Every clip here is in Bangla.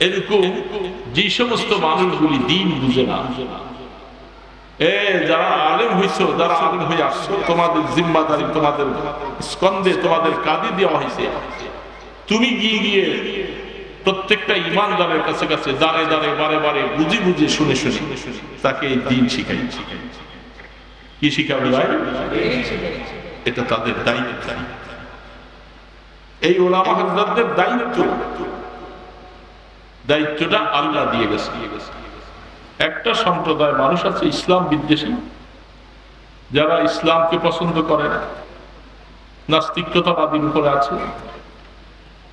এরকম যে সমস্ত মানুষগুলি দিন বুঝে না। যারা যারা হয়ে আসছো, তোমাদের তোমাদের তোমাদের কাঁদে দেওয়া হয়েছে তুমি গিয়ে গিয়ে প্রত্যেকটা কাছে কাছে বারে বুঝি তাকে এই দিন শিখাই। শিখাবে এটা তাদের দায়িত্ব। এই হাজরাতদের দায়িত্ব। দায়িত্বটা আল্লাহ দিয়ে গেছে। একটা সম্প্রদায় মানুষ আছে ইসলাম বিদ্বেষী, যারা ইসলামকে পছন্দ করে না নাস্তিকতাবাদীর উপরে আছে।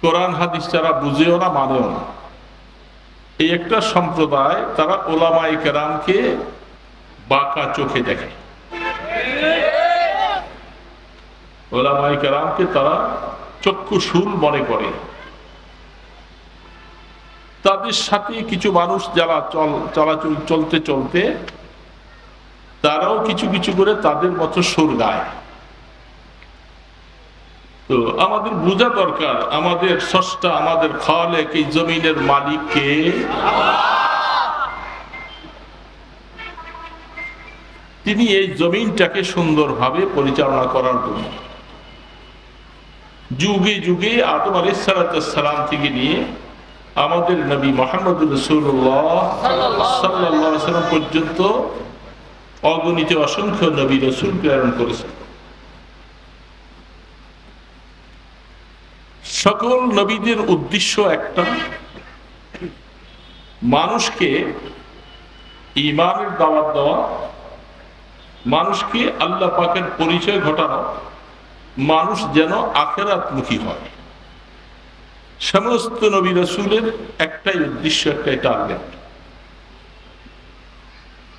কোরআন, হাদিস যারা বুঝেও না, মানেও না। এই একটা সম্প্রদায় তারা ওলামাই কেরামকে বাঁকা চোখে দেখে। ওলামাই কেরামকে তারা চক্ষুশূল মনে করে। তাদের সাথে কিছু মানুষ যারা চল চলাচল চলতে চলতে তারাও কিছু কিছু করে তাদের মতো সুর গায়। তো আমাদের বোঝা দরকার, আমাদের সষ্টা আমাদের খালেক এই জমিনের মালিককে তিনি এই জমিনটাকে সুন্দরভাবে পরিচালনা করার জন্য যুগে যুগে আদম আলী সালাম থেকে নিয়ে আমাদের নবী মোহাম্মদ রসুল্লাহ সাল্লাম পর্যন্ত অগণিত অসংখ্য নবী রসুল প্রেরণ করেছেন। সকল নবীদের উদ্দেশ্য একটা মানুষকে ইমানের দাওয়াত দেওয়া মানুষকে আল্লাহ পাকের পরিচয় ঘটানো মানুষ যেন আখেরাতমুখী হয়। সমস্ত নবী রসুলের একটাই উদ্দেশ্য, একটাই টার্গেট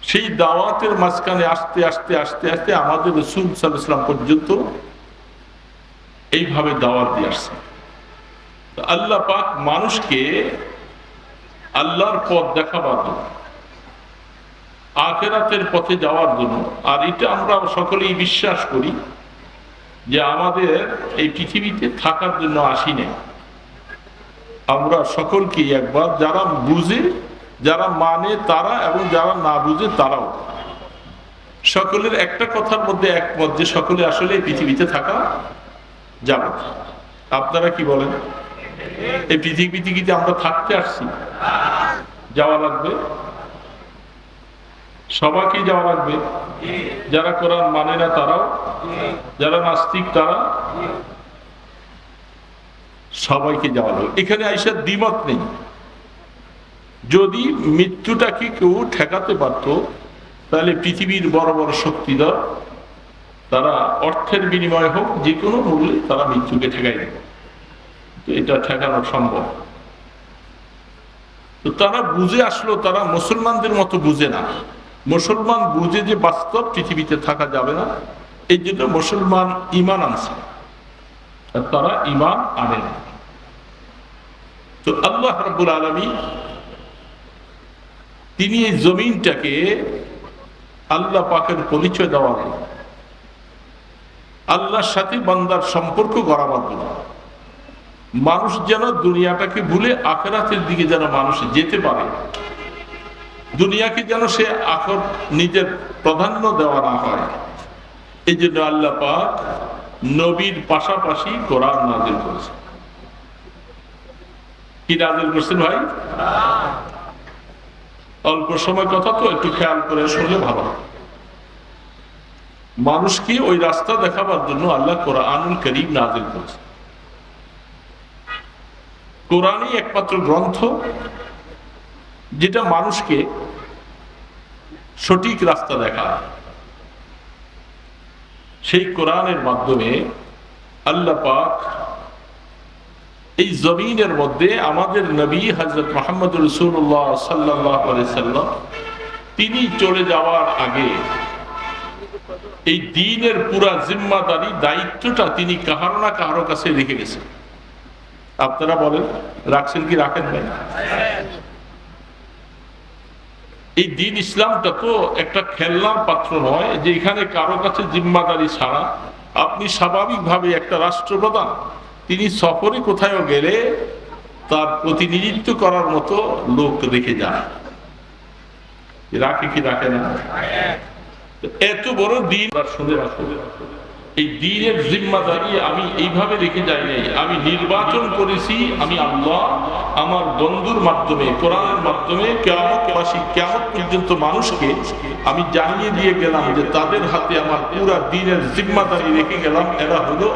সেই দাওয়াতের মাঝখানে আসতে আসতে আসতে আসতে আমাদের রসুল সাল্লাম পর্যন্ত এইভাবে দাওয়াত দিয়ে আসছে আল্লাহ পাক মানুষকে আল্লাহর পথ দেখাবার জন্য, আখেরাতের পথে যাওয়ার জন্য, আর এটা আমরা সকলেই বিশ্বাস করি যে আমাদের এই পৃথিবীতে থাকার জন্য আসি না আমরা সকলকেই একবার যারা বুঝে, যারা মানে তারা এবং যারা না বুঝে তারাও। সকলের একটা কথার মধ্যে একমত যে সকলে আসলে পৃথিবীতে থাকা যাবে আপনারা কি বলেন? এই পৃথিবীতে কি আমরা থাকতে আসছি? যাওয়া লাগবে? সবাইকে যাওয়া লাগবে? যারা কোরআন মানে না তারাও? যারা নাস্তিক তারা? সবাইকে যাওয়া লাগবে। এখানে আইসার দ্বিমত নেই। যদি মৃত্যুটাকে কেউ ঠেকাতে পারত, তাহলে পৃথিবীর বড় বড় শক্তিধর তারা অর্থের বিনিময়ে হোক, যে কোনো মূল্যে তারা মৃত্যুকে ঠেকাই দেবে। এটা ঠেকানো সম্ভব। তো তারা বুঝে আসলো, তারা মুসলমানদের মতো বুঝে না। মুসলমান বুঝে যে বাস্তব পৃথিবীতে থাকা যাবে না, এই জন্য মুসলমান ইমান আনছে। তারা ইমান আনে না। তো আল্লাহ রব্বুল আলমী তিনি এই জমিনটাকে আল্লাহ পাকের পরিচয় দেওয়ার আল্লাহর সাথে বান্দার সম্পর্ক গড়াবার জন্য, মানুষ যেন দুনিয়াটাকে ভুলে আখেরাতের দিকে যেন মানুষ যেতে পারে, দুনিয়াকে যেন সে আখর নিজের প্রাধান্য দেওয়া না হয়, এই জন্য আল্লাহ পাক নবীর পাশাপাশি কোরআন নাজিল করেছে কি নাজিল করছেন ভাই? অল্প সময় কথা তো, একটু খেয়াল করে শুনলে ভালো মানুষকে ওই রাস্তা দেখাবার জন্য আল্লাহ কোরআনুল করিম নাজিল করেছে? কোরআনই একমাত্র গ্রন্থ যেটা মানুষকে সঠিক রাস্তা দেখা সেই কোরআনের মাধ্যমে আল্লাহ পাক এই জমিনের মধ্যে আমাদের নবী হজরত মোহাম্মদ রসুল্লাহ সাল্লাম, তিনি চলে যাওয়ার আগে এই দিনের পুরা জিম্মাদারি, দায়িত্বটা তিনি কাহার না কাহারো কাছে রেখে গেছেন। আপনারা বলেন, রাখছেন কি, রাখেন ভাই এই দিন ইসলামটা তো একটা খেলনার পাত্র নয়, যে এখানে কারও কাছে জিম্মাদারি ছাড়া আপনি স্বাভাবিকভাবে একটা রাষ্ট্রপ্রধান। তিনি সফরে কোথায় গেলে তার প্রতিনিধিত্ব করার মতো লোক রেখে যান। রাখে কি রাখে না? এত বড় দিন। শুনে রাখো। এই দিনের জিম্মাদারি আমি এইভাবে রেখে যাই নাই। আমি নির্বাচন করেছি, আমি আল্লাহ আমার বন্ধুর মাধ্যমে, কোরআনের মাধ্যমে কেমতবাসী কেমত পর্যন্ত মানুষকে আমি জানিয়ে দিয়ে গেলাম যে তাদের হাতে আমার পুরা দিনের জিম্মাদারি রেখে গেলাম। এরা হলো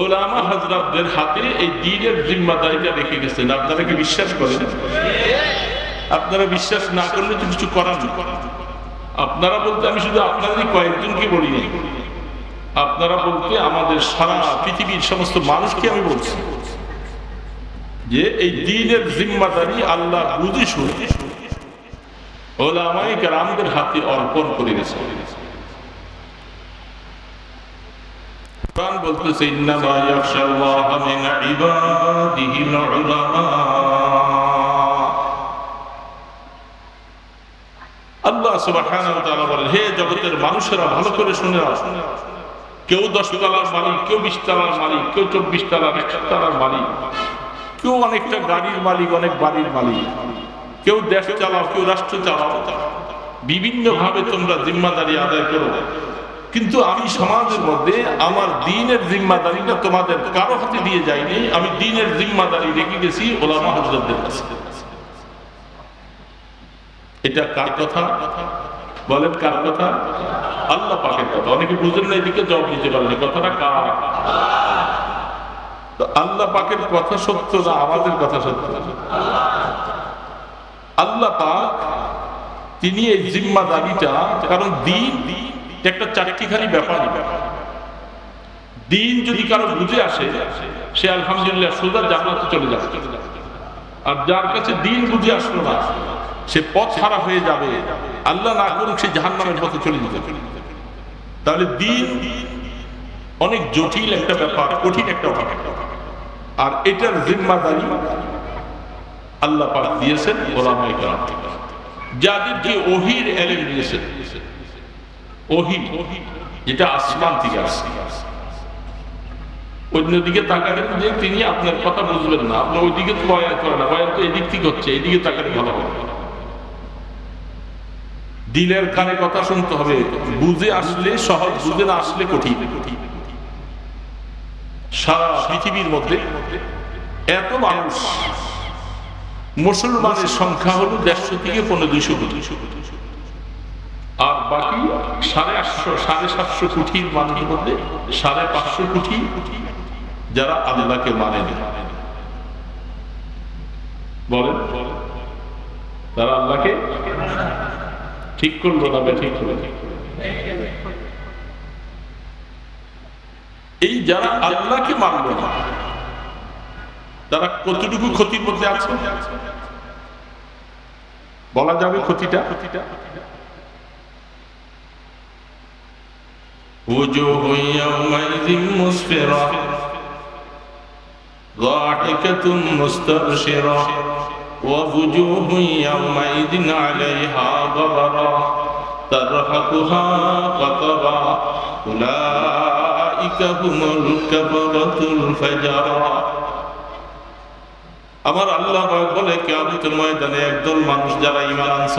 ওলামা হাজরাতদের হাতে এই দিনের জিম্মাদারিটা রেখে গেছেন। আপনারা কি বিশ্বাস করেন? আপনারা বিশ্বাস না করলে তো কিছু করার। আপনারা বলতে, আমি শুধু আপনাদের কয়েকজনকে বলি নাই। আপনারা বলতে, আমাদের সারা পৃথিবীর সমস্ত মানুষকে আমি বলছি যে, এই দিনের জিম্মাদারি আল্লাহ বুঝে শুনে ওলামাই কারামদের হাতে অর্পণ করে গেছে। কোরআন বলতেছে, ইন্নামা ইয়াখশাল্লাহ মিন ইবাদিহিল উলামা হে জগতের মানুষেরা, ভালো করে শুনে নাও। কেউ দশ তলার মালিক, কেউ বিশ তলার মালিক, কেউ চব্বিশ তলার একশো তলার মালিক, কেউ অনেকটা গাড়ির মালিক, অনেক বাড়ির মালিক, কেউ দেশ চালাও, কেউ রাষ্ট্র চালাও। বিভিন্ন ভাবে তোমরা জিম্মাদারি আদায় করো। কিন্তু আমি সমাজের মধ্যে আমার দিনের জিম্মাদারিটা তোমাদের কারও হাতে দিয়ে যাইনি আমি দিনের জিম্মাদারি রেখে গেছি ওলামা হজরতদের কাছে। এটা কার কথা? বলেন কার কথা? আল্লাহ পাকের কথা। অনেকে বুঝেন না, এদিকে জবাব দিতে পারেন কথাটা কার? আল্লাহ পাকের কথা সত্য না আমাদের কথা সত্য? আল্লাহ পাক তিনি এই জিম্মাদারিটা, কারণ দিন একটা চারটিখানি ব্যাপার। দিন যদি কারও বুঝে আসে, সে আলহামদুলিল্লাহ সোজা জান্নাতে চলে যাবে। আর যার কাছে দিন বুঝে আসলো না সে পথ হারা হয়ে যাবে। আল্লাহ না করুক, সে জাহান নামের পথে চলে যেতে তাহলে দিন অনেক জটিল একটা ব্যাপার, কঠিন একটা ব্যাপার। আর এটার জিম্মাদারি আল্লাহ পাক দিয়েছেন যাদেরকে ওহির এলেম দিয়েছেন ওহি যেটা আসমান থেকে আসছে। অন্যদিকে তাকালেন যে তিনি আপনার কথা বুঝবেন না আপনি ওইদিকে বয়ান করে না, বয়ান তো এদিক থেকে হচ্ছে, এদিকে তাকালে ভালো হবে। দিলের কানে কথা শুনতে হবে। বুঝে আসলে, সহজ বুঝে না আসলে কঠিন। সারা পৃথিবীর মধ্যে এত মানুষ, মুসলমানের সংখ্যা হলো দেড়শো থেকে পনেরো দুইশো কোটি। আর বাকি সাড়ে আটশো, সাড়ে সাতশো কোটির মানুষের মধ্যে সাড়ে পাঁচশো কোটি যারা আল্লাহকে মানে না। বলেন, তারা আল্লাহকে ঠিক করলো না বে ঠিক করলো এই যারা আল্লাহকে মানল না তারা কতটুকু ক্ষতির মধ্যে আছে বলা যাবে ক্ষতিটা ক্ষতিটা وجوه يومئذ مسفرة ضاحكة مستبشرة ووجوه يومئذ عليها غبرة ترهقها قطرة أولئك هم الكفرة الفجرة আমার আল্লাহ বলে কেয়ামতের ময়দানে একদল মানুষ যারা ইমান আনছ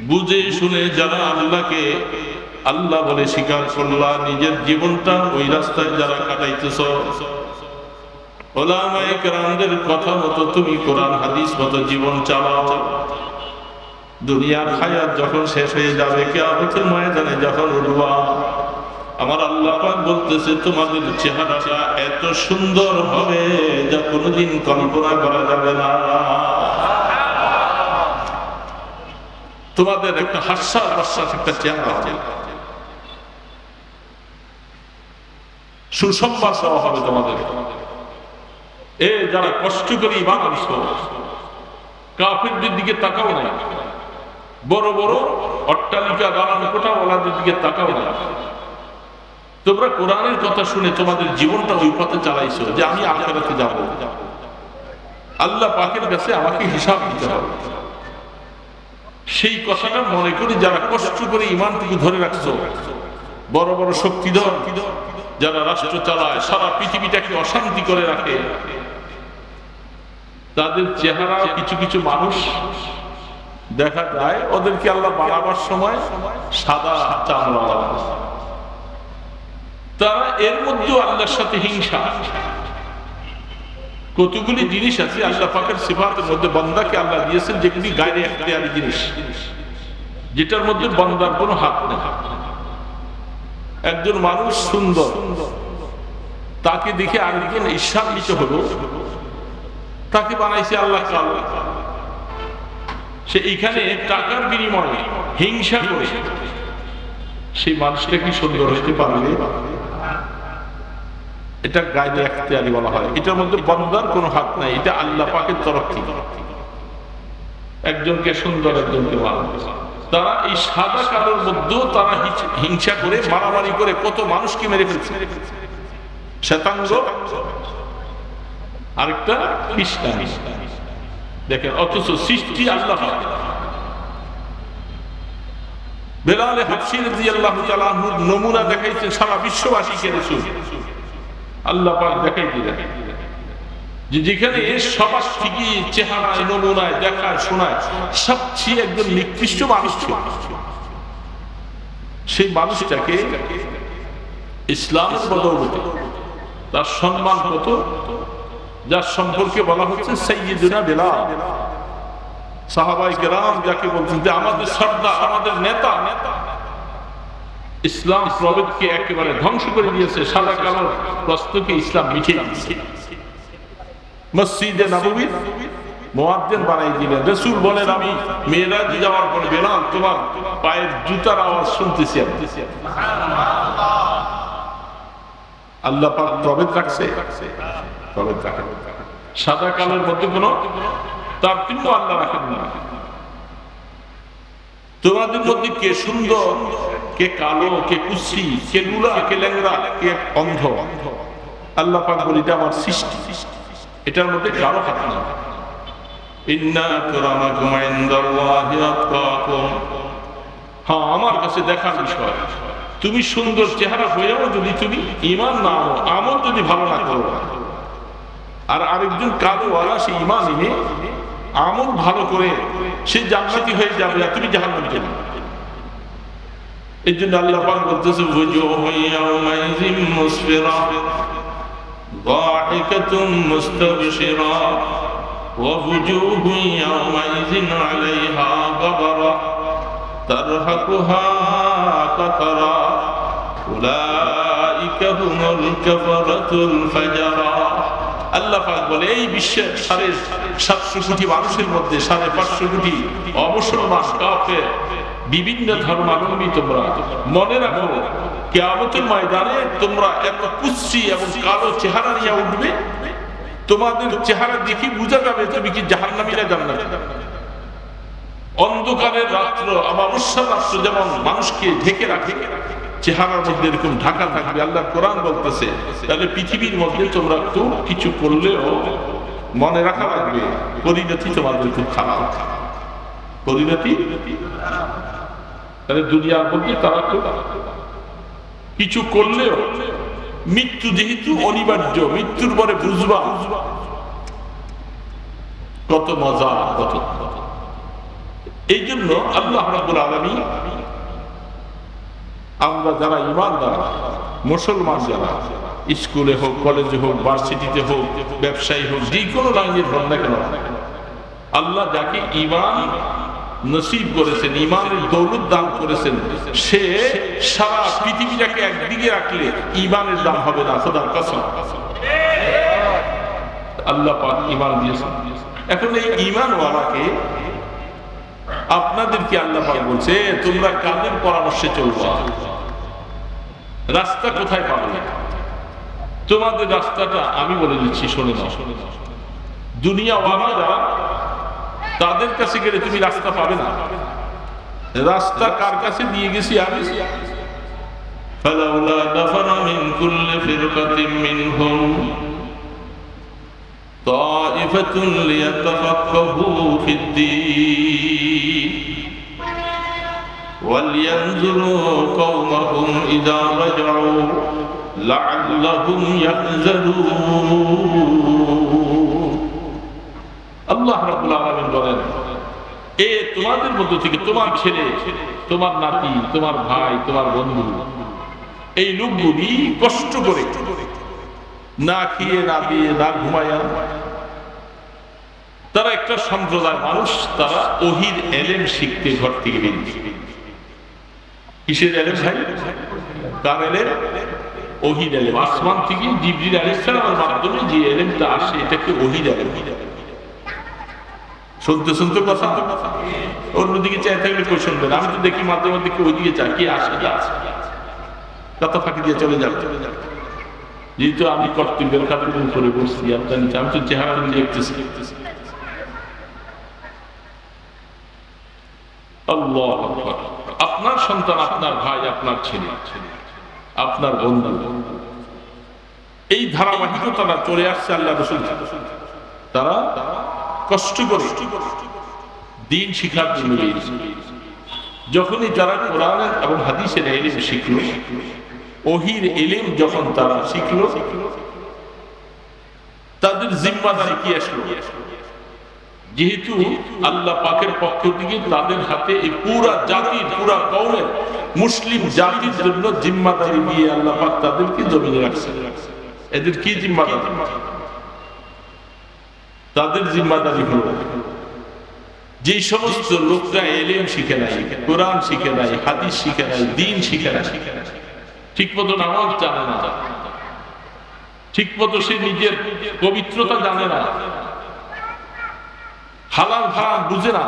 বুঝে শুনে যারা আল্লাহকে আল্লাহ বলে স্বীকার করলা নিজের জীবনটা ওই রাস্তায় যারা কাটাইতেছ ওলামায়ে কেরামদের কথা মতো তুমি কোরআন, হাদিস মতো জীবন চালাও। দুনিয়ার হায়াত যখন শেষ হয়ে যাবে, কেয়ামতের ময়দানে যখন উঠবা, আমার আল্লাহ বলতেছে, তোমাদের চেহারাটা এত সুন্দর হবে যা কোনোদিন কল্পনা করা যাবে না। তোমাদের একটা হাস্যাস হাস্যাস একটা চেহারা হবে। সুসংবাদ দেওয়া হবে তোমাদের। এ যারা কষ্ট করে ইমান আনছো, কাফিরদের দিকে তাকাও না বড় বড় অট্টালিকা দালান কোঠাওয়ালাদের দিকে তাকাও না তোমরা কোরআনের কথা শুনে তোমাদের জীবনটা ওই পথে চালাইছো যে আমি আখেরাতে যাব। আল্লাহ পাকের কাছে আমাকে হিসাব দিতে হবে। সেই কথাটা মনে করি যারা কষ্ট করে ইমানটুকু ধরে রাখছো, বড় বড় শক্তিধর, যারা রাষ্ট্র চালায়, সারা পৃথিবীটাকে অশান্তি করে রাখে তাদের চেহারা কিছু কিছু মানুষ দেখা যায়, ওদেরকে আল্লাহ বাড়াবার সময় সাদা চামড়া তারা এর মধ্যেও আল্লাহর সাথে হিংসা। কতগুলি জিনিস আছে আল্লাহ পাকের সিফাতের মধ্যে বন্দাকে আল্লাহ দিয়েছেন, যেগুলি গায়ে এখতিয়ারি জিনিস, যেটার মধ্যে বন্দার কোনো হাত নেই। একজন মানুষ সুন্দর, তাকে দেখে আরেকজন ঈর্ষান্বিত হলো তাকে বানাইছে আল্লাহ সে এখানে টাকার বিনিময়ে হিংসা করে। সেই মানুষটা কি সুন্দর হইতে পারবে? এটা গায়ে এখতিয়ারি বলা হয়। এটার মধ্যে বন্দার কোনো হাত নাই। এটা আল্লাহ পাকের তরফ থেকে। একজনকে সুন্দর, একজনকে তারা এই সাদা কালোর মধ্যেও তারা হিংসা করে, মারামারি করে কত মানুষকে মেরে ফেলছে। শ্বেতাঙ্গ আরেকটা খ্রিস্টান। দেখেন, অথচ সৃষ্টি আল্লাহ। তাআলা নমুনা সারা আল্লাহ দেখাই যেখানে সবার চেহারায় দেখায়, শোনায়, সবচেয়ে নিকৃষ্ট মানুষ ছিল। সেই মানুষটাকে ইসলামের বদৌলতে তার সম্মান কত? যার সম্পর্কে বলা হচ্ছে সৈয়দুনা আমাদের আমাদের নেতা, ইসলাম প্রভেদকে একেবারে ধ্বংস করে দিয়েছে, সাদা কালো প্রস্তকে ইসলাম দিয়েছে। মসজিদে বানাই বলেন, আমি তোমার পায়ের জুতার আওয়াজ শুনতেছি আল্লাহ রাখছে। প্রভেদ রাখে সাদা কালোর মধ্যে কোনো তারতম্য আল্লাহ রাখেন না। তোমাদের মধ্যে কে সুন্দর, কে কালো, কে কুসি কে লুলা কে ল্যাংরা কে অন্ধ? আল্লাহ পাক বলি, এটা আমার সৃষ্টি। এটার মধ্যে কারও হাত না হ্যাঁ আমার কাছে দেখার বিষয়, তুমি সুন্দর চেহারা হয়েও যদি তুমি ইমান না আনো আমল যদি ভালো না করো আর আরেকজন কালো ওয়ালা সে ইমান এনে আমল ভালো করে সে জান্নাতি হয়ে যাবে আর তুমি জাহান্নামে যাবে এই জন্য আল্লাহ পাক বলতেছে বুজুহু ইয়াওমাইযিন মুসফিরা ضاحكة مستبشرة ووجوه يومئذ عليها غبرة ترهقها قترة أولئك هم الكفرة الفجرة আল্লাহ বলে, এই বিশ্বের সাড়ে সাতশো কোটি মানুষের মধ্যে সাড়ে পাঁচশো কোটি অমুসলমান বিভিন্ন ধর্মাবলম্বী তোমরা, মনে রাখো, কেয়ামতের ময়দানে তোমরা এত কুচ্ছি এবং কালো চেহারা নিয়ে উঠবে, তোমাদের চেহারা দেখে বোঝা যাবে তুমি কি জাহান্নামী না জান্নাতি? অন্ধকারের রাত্র রাত্র যেমন মানুষকে ঢেকে রাখে চেহারার মধ্যে এরকম ঢাকা থাকবে, আল্লাহ কোরআন বলতেছে, তাহলে পৃথিবীর মধ্যে তোমরা একটু কিছু করলেও মনে রাখা লাগবে, পরিণতি তোমাদের খুব খারাপ। পরিণতি? তাহলে দুনিয়ার মধ্যে তারা তো কিছু করলেও মৃত্যু যেহেতু অনিবার্য, মৃত্যুর পরে বুঝবা কত মজা, কত এই জন্য আল্লাহ রাবুল আলমী আমরা যারা ইমানদার, মুসলমান যারা, স্কুলে হোক, কলেজে হোক, ভার্সিটিতে হোক, ব্যবসায়ী হোক, যে কোনো লাইনের হোক না কেন, আল্লাহ যাকে ইমান নসিব করেছেন, ইমানের দৌলত দান করেছেন, সে সারা পৃথিবীটাকে একদিকে রাখলে ইমানের দাম হবে না, খোদার কসম। আল্লাহ পাক ইমান দিয়েছেন। এখন এই ইমানওয়ালাকে আপনাদেরকে আল্লাহ পাক বলছে, তোমরা কাদের পরামর্শে চলবা? রাস্তা কোথায় পাবে তোমাদের রাস্তাটা আমি বলে দিচ্ছি শুনে নাও দুনিয়া ওয়ালারা তাদের কাছে গেলে তুমি রাস্তা পাবে না রাস্তা কার কাছে দিয়ে গেছি আমি فلولا نفر من كل فرقة منهم طائفة ليتفقهوا في الدين ولينذروا قومهم إذا رجعوا لعلهم يحذرون আল্লাহ রাব্বুল আলামিন বলেন এ তোমাদের মধ্য থেকে তোমার ছেলে তোমার নাতি তোমার ভাই তোমার বন্ধু এই লোকগুলি কষ্ট করে না খেয়ে না দিয়ে না ঘুমায়া তারা একটা সম্প্রদায় মানুষ তারা ওহির এলেম শিখতে ঘর থেকে বেরিয়েছে কিসের এলেম ভাই? কার এলেম ওহির এলেম আসমান থেকে মাধ্যমে যে এলেমটা আসে এটাকে ওহির এলেম শুনতে শুনতে কথা? অন্যদিকে চাই থাকলে কই শুনবেন আমি তো দেখি মাঝে মধ্যে কেউ ওইদিকে চাই কি আসে কি আসে। কথা ফাঁকি দিয়ে চলে যাবে। যেহেতু আমি কর্তব্যের খাতির উপরে বসছি আপনার আমি তো চেহারা দেখতেছি। আল্লাহ আকবার। আপনার সন্তান, আপনার ভাই, আপনার ছেলে, আপনার বন্ধু। এই ধারাবাহিকতাটা চলে আসছে আল্লাহ রসুল তারা কষ্ট করে দিন শিখার জন্য যখনই যারা কোরআন এবং হাদিসের এলিম শিখল, ওহির এলিম যখন তারা শিখল, তাদের জিম্মাদারি কি আসলো। যেহেতু আল্লাহ পাকের পক্ষ থেকে তাদের হাতে এই পুরা জাতির পুরা কৌমের মুসলিম জাতির জন্য জিম্মাদারি দিয়ে আল্লাহ পাক তাদেরকে জমিনে রাখছে এদের কি জিম্মাদারি? তাদের জিম্মাদারি হলো, যে সমস্ত লোকরা এলেম শিখে নাই, কোরআন শিখে নাই, হাদিস শিখে নাই, দিন শিখে নাই, ঠিক মতো নামাজ জানে না। ঠিক মতো সে নিজের পবিত্রতা জানে না। হালাল হারাম বুঝে না।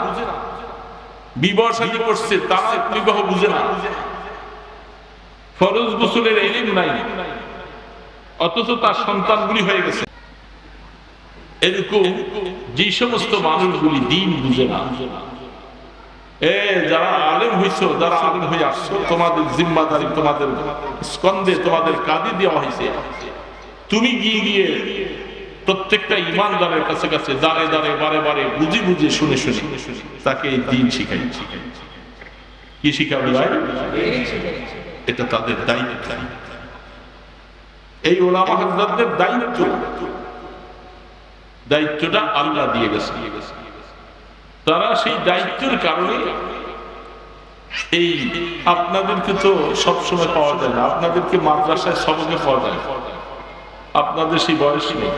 বিবাহ করছে তারা বিবাহ বুঝে না। ফরজ গোসলের এলিম নাই। অথচ তার সন্তানগুলি হয়ে গেছে। এরকম যে সমস্ত মানুষগুলি দিন বুঝে না। এ, যারা আলেম হইছো, যারা আলেম হয়ে আসছো, তোমাদের জিম্মাদারি, তোমাদের স্কন্দে তোমাদের কাঁদে দেওয়া হয়েছে তুমি গিয়ে গিয়ে প্রত্যেকটা ইমানদারের কাছে কাছে দাঁড়ে দাঁড়ে, বারে বারে বুঝি বুঝি শুনে শুনে তাকে এই দিন শিখাই। কি শিখাবে ভাই? এটা তাদের দায়িত্ব। এই ওলামা হাজরাতদের দায়িত্ব। দায়িত্বটা আল্লাহ দিয়ে গেছে। তারা সেই দায়িত্বের কারণে এই আপনাদেরকে তো সবসময় পাওয়া যায় না। আপনাদেরকে মাদ্রাসায় সবকে পাওয়া যায় আপনাদের সেই বয়স নেই।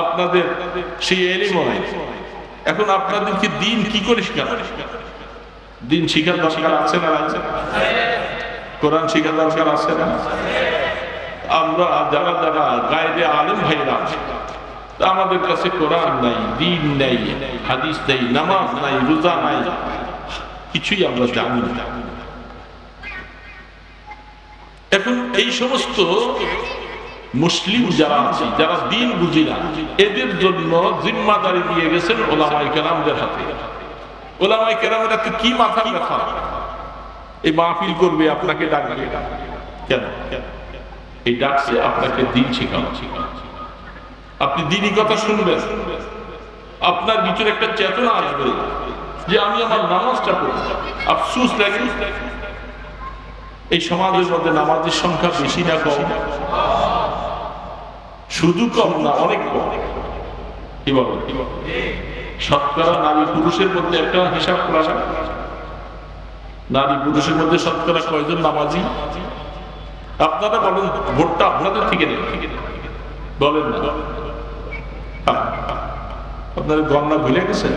আপনাদের সেই এলিমও নাই এখন আপনাদেরকে দিন কি করে শেখানো? দিন শিখার দরকার আছে না আছে? কোরআন শিখার দরকার আছে না? আমরা যারা যারা গায়ে আলেম ভাইরা আমাদের কাছে কোরআন নাই, দিন নাই, হাদিস নাই, নামাজ নাই, রোজা নাই, কিছুই আমরা জানি না। এখন এই সমস্ত মুসলিম যারা আছে, যারা দিন বুঝি না, এদের জন্য জিম্মাদারি দিয়ে গেছেন ওলামাই কেরামদের হাতে। ওলামাই কেরামের হাতে কি মাথার ব্যথা? এই মাহফিল করবে আপনাকে ডাকবে। কেন? এই ডাকছে আপনাকে দিন শেখানো। আপনি দিনই কথা শুনবেন। আপনার ভিতরে একটা চেতনা আসবে যে আমি আমার নামাজটা পড়ব। আফসুস লাগে। এই সমাজের মধ্যে নামাজের সংখ্যা বেশি না কম। শুধু কম না অনেক কম কি বলেন শতকরা নারী পুরুষের মধ্যে একটা হিসাব করা নারী পুরুষের মধ্যে শতকরা কয়জন নামাজি? আপনারা বলেন, ভোটটা আপনাদের থেকে নেই। বলেন না। আপনার গণনা ভুলে গেছেন?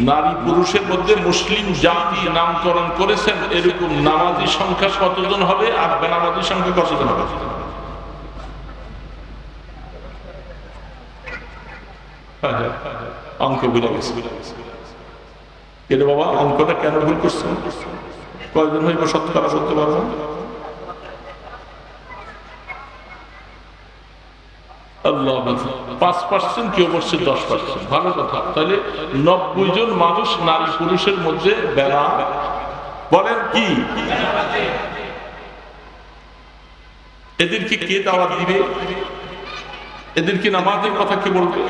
নারী পুরুষের মধ্যে মুসলিম জাতি নামকরণ করেছেন, এরকম নামাজি সংখ্যা কতজন হবে আর বেনামাজি সংখ্যা কতজন হবে? অঙ্ক গেছে। কিন্তু বাবা, অঙ্কটা কেন ভুল করছেন কয়জন হইব তাহলে নব্বই জন মানুষ নারী পুরুষের মধ্যে বেলা। বলেন কি? এদেরকে কে দাওয়াত দিবে? এদেরকে নামাজের কথা কে বলবে?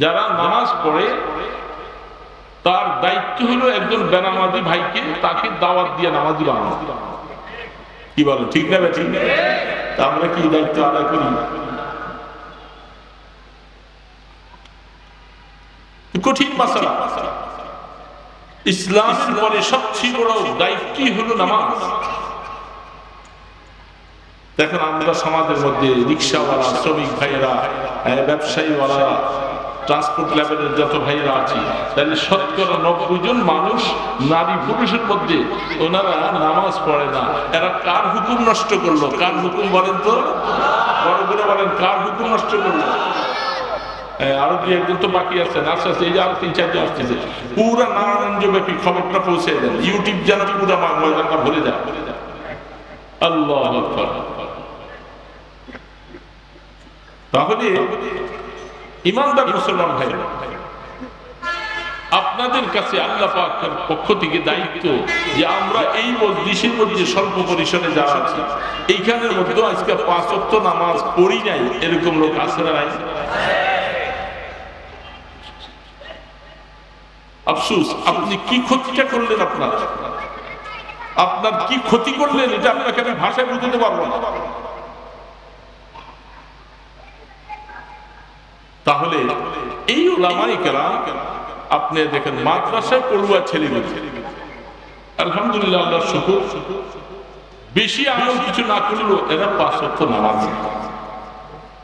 যারা নামাজ পড়ে, তার দায়িত্ব হলো একজন বেনামাজি ভাইকে তাকে দাওয়াত দিয়ে নামাজি বানানো কি বলো ঠিক না ঠিক তা আমরা কি দায়িত্ব আদায় করি? কঠিন মাসালা। ইসলামের পরে সবচেয়ে বড় দায়িত্বই হলো নামাজ। দেখেন আমরা সমাজের মধ্যে রিক্সাওয়ালা, শ্রমিক ভাইয়েরা ব্যবসায়ীওয়ালা ট্রান্সপোর্ট লেভেলের যত ভাইয়েরা আছে, তাহলে শতকরা নব্বই জন মানুষ নারী পুরুষের মধ্যে, ওনারা নামাজ পড়ে না। এরা কার হুকুম নষ্ট করল? কার হুকুম বলেন তো? বড় করে বলেন, কার হুকুম নষ্ট করল? আরও দুই একজন তো বাকি আছেন আস্তে আস্তে এই যে আরও তিন, চারজন আসতেছে। পুরা নারায়ণগঞ্জ ব্যাপী খবরটা পৌঁছে দেন। ইউটিউব যেন পুরা ময়দানটা ভরে যায়। আল্লাহ। তাহলে ইমানদার মুসলমান ভাই। আপনাদের কাছে আল্লাহ পাকের পক্ষ থেকে দায়িত্ব যে আমরা এই মসজিদের মধ্যে স্বল্প পরিসরে যারা আছি, এইখানের মধ্যে আজকে পাঁচ ওয়াক্ত নামাজ পড়ি নাই, এরকম লোক আছে না নাই? আফসুস, আপনি কি ক্ষতিটা করলেন আপনার? আপনার কি ক্ষতি করলেন, এটা আপনাকে আমি ভাষায় বুঝতে পারব না। তাহলে এই ওলামাই কেরাম আপনি দেখেন মাদ্রাসায় পড়ুয়া ছেলেমেয়ে আলহামদুলিল্লাহ আল্লাহ শুকুর। বেশি আমল কিছু না করলেও এরা পাঁচ অর্থ নামাজ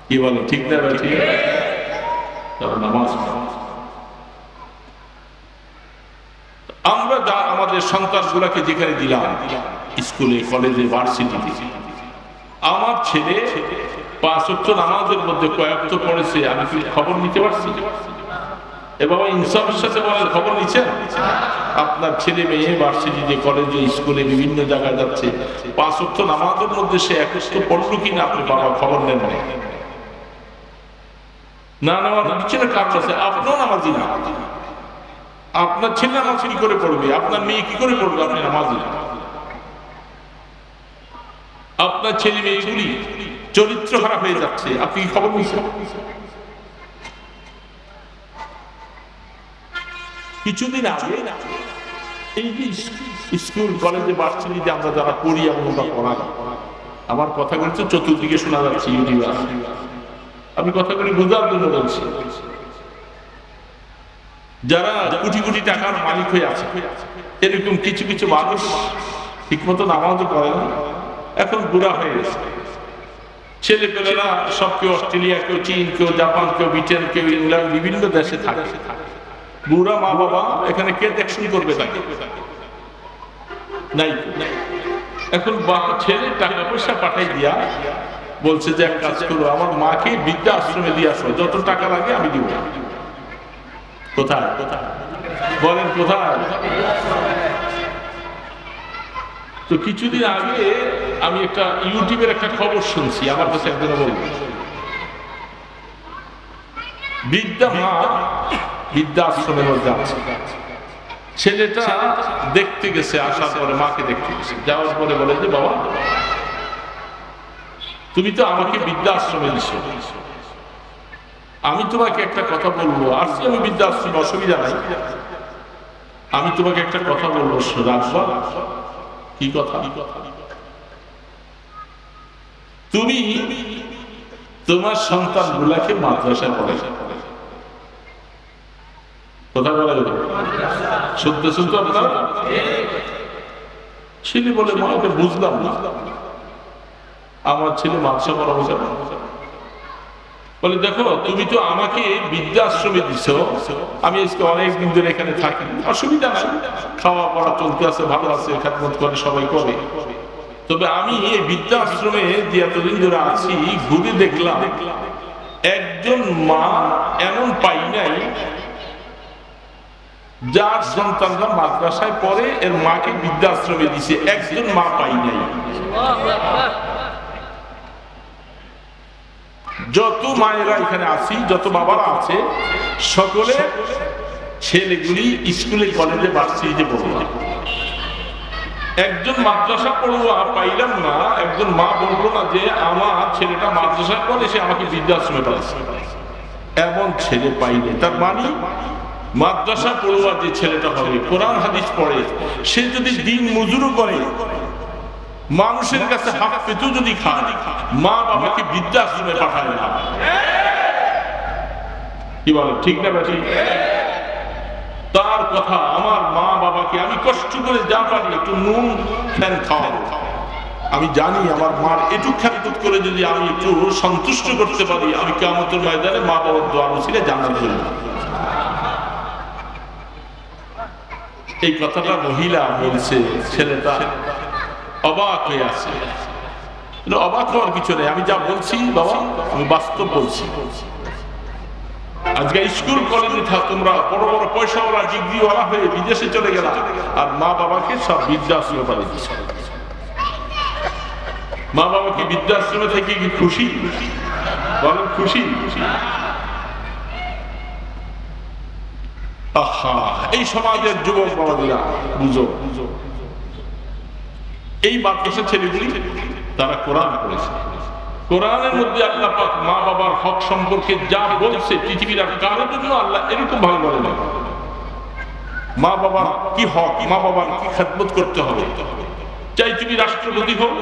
কি বলে, ঠিক না নামাজ আমরা যা আমাদের সন্তানগুলাকে যেখানে দিলাম, স্কুলে, কলেজে, ভার্সিটিতে, আমার ছেলে পাঁচ অক্ট নামাজের মধ্যে কয়েকটা পড়েছে, আমি কি খবর নিতে পারছি? এ বাবা ইনসাফের সাথে বলেন, খবর নিচ্ছেন? আপনার ছেলে মেয়ে ভার্সিটিতে, কলেজে, স্কুলে বিভিন্ন জায়গায় যাচ্ছে। পাঁচ অক্ট নামাজের মধ্যে সে একত্র পড়ল কিনা আপনি বাবা খবর নেন না না নেওয়ার পিছনে কাজ আছে, আপনিও নামাজি না। আপনার ছেলে নামাজ কি করে পড়বে? আপনার মেয়ে কি করে পড়বে? আপনি নামাজি আপনার ছেলে মেয়েগুলি চরিত্র খারাপ হয়ে যাচ্ছে। আপনি খবর নিচ্ছেন। কিছুদিন আগে স্কুল কলেজে আমরা যারা পড়ি, আমরা পড়াই। আমার চতুর্দিকে শোনা যাচ্ছে ইউটিউবে। আমি কথাগুলি বোঝার জন্য বলছি। যারা কোটি কোটি টাকার মালিক হয়ে আছে, এরকম কিছু কিছু মানুষ ঠিক মতো নামাজও করে না, এখন বুড়া হয়ে গেছে। ছেলে পেলেরা সব কেউ অস্ট্রেলিয়া, কেউ চীন, কেউ জাপান, কেউ ব্রিটেন, কেউ ইংল্যান্ড, বিভিন্ন দেশে থাকে। বুড়া মা বাবা এখানে কে দেখশন করবে তাকে? নাই। এখন ছেলে টাকা পয়সা পাঠাই দিয়া বলছে যে, এক কাজ করো, আমার মাকে বিদ্যা আশ্রমে দিয়ে আসো, যত টাকা লাগে আমি দিব। কোথায় কোথায়? বলেন কোথায়? তো কিছুদিন আগে আমি একটা ইউটিউবের একটা খবর শুনছি, আমার কাছে একজন বলল বিদ্যা মা বিদ্যা আশ্রমের মধ্যে ছেলেটা দেখতে গেছে, আসার পরে মাকে দেখতে গেছে। যাওয়ার পরে বলে যে, বাবা, তুমি তো আমাকে বিদ্যা আশ্রমে দিছো। আমি তোমাকে একটা কথা বলব। আসছি আমি বিদ্যা আশ্রমে অসুবিধা নাই। আমি তোমাকে একটা কথা বলব রাখবা। কি কথা? তুমি তোমার সন্তান গুলাকে মাদ্রাসায় পড়াইছে। কথা বলা গেল শুনতে শুনতে আপনারা? ছেলে বলে, মা, ওকে বুঝলাম আমার ছেলে মাদ্রাসা পড়াবো বলে, দেখো, তুমি তো আমাকে বৃদ্ধাশ্রমে দিছ। আমি আজকে অনেক দিন ধরে এখানে থাকি। অসুবিধা নাই। খাওয়া পড়া চলতে আছে, ভালো আছে, খেদমত করে সবাই করে। তবে আমি এই বৃদ্ধাশ্রমে যে এতদিন ধরে আছি, ঘুরে দেখলাম, একজন মা এমন পাই নাই, যার সন্তানরা মাদ্রাসায় পড়ে, এর মাকে বৃদ্ধাশ্রমে দিছে। একজন মা পাই নাই। যত মায়েরা এখানে আছি, যত বাবারা আছে, সকলে ছেলেগুলি স্কুলে, কলেজে, ভার্সিটিতে পড়ুয়া। একজন মাদ্রাসা পড়ুয়া, পাইলাম না, একজন মা বলল না যে, আমার ছেলেটা মাদ্রাসায় পড়ে, সে আমাকে বৃদ্ধাশ্রমে পড়াচ্ছে এমন ছেলে পাইলে তার মানে মাদ্রাসা পড়ুয়া যে ছেলেটা হবে, কোরআন হাদিস পড়ে, সে যদি দিন মজুরও করে মানুষের কাছে হাফ পেতেও যদি খায়, মা বাবাকে বৃদ্ধাশ্রমে পাঠায় না। কি বলে, ঠিক না তার কথা আমার মা বাবাকে আমি কষ্ট করে যা পারি একটু নুন, ফ্যান খাওয়াবো। আমি জানি আমার মার এটুক খ্যাত করে যদি আমি একটু সন্তুষ্ট করতে পারি, আমি কেমতের ময়দানে মা বাবার দোয়া মুসিলে জান্নাত করব এই কথাটা মহিলা বলছে, ছেলেটা অবাক হয়ে আছে। অবাক হওয়ার কিছু নেই। আমি যা বলছি, বাবা, আমি বাস্তব বলছি। আজকে স্কুল, কলেজে তোমরা বড় বড় পয়সাওয়ালা, ডিগ্রিওয়ালা হয়ে বিদেশে চলে গেলা। আর মা বাবাকে সব বৃদ্ধাশ্রমে পাঠিয়ে দিচ্ছে মা বাবাকে বৃদ্ধাশ্রমে থেকে কি খুশি? বলেন, খুশি? আহা, এই সমাজের যুবক বাবাদিরা বুঝো। এই মাদ্রাসা ছেলেগুলি তারা কোরআন পড়েছে। কোরআনের মধ্যে আল্লাহ পাক মা বাবার হক সম্পর্কে যা বলছে পৃথিবীর আর জন্য আল্লাহ এরকম ভাবে বলে না। মা বাবার কি হক, মা বাবার কি খেদমত করতে হবে? চাই তুমি রাষ্ট্রপতি হোক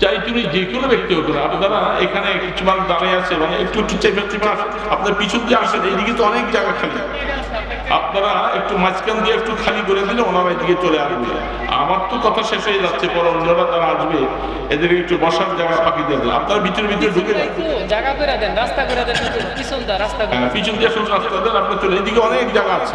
চাই তুমি যে কোনো ব্যক্তি হোক না আপনারা এখানে কিছু মানুষ দাঁড়িয়ে আছে মানে একটু একটু চেপে চেপে আপনার পিছন দিয়ে আসেন এইদিকে তো অনেক জায়গা খালি। আপনারা একটু মাঝখান দিয়ে একটু খালি করে দিলে ওনারা এদিকে চলে আসবে। আমার তো কথা শেষ হয়ে যাচ্ছে পরে অন্যরা তারা আসবে। এদের একটু বসার জায়গা পাখি দিয়ে দেন। আপনারা ভিতরে ভিতরে ঢুকে জায়গা করে দেন রাস্তা করে দেন পিছন দা রাস্তা হ্যাঁ, পিছন দিয়ে রাস্তা দেন আপনার চলে এদিকে অনেক জায়গা আছে।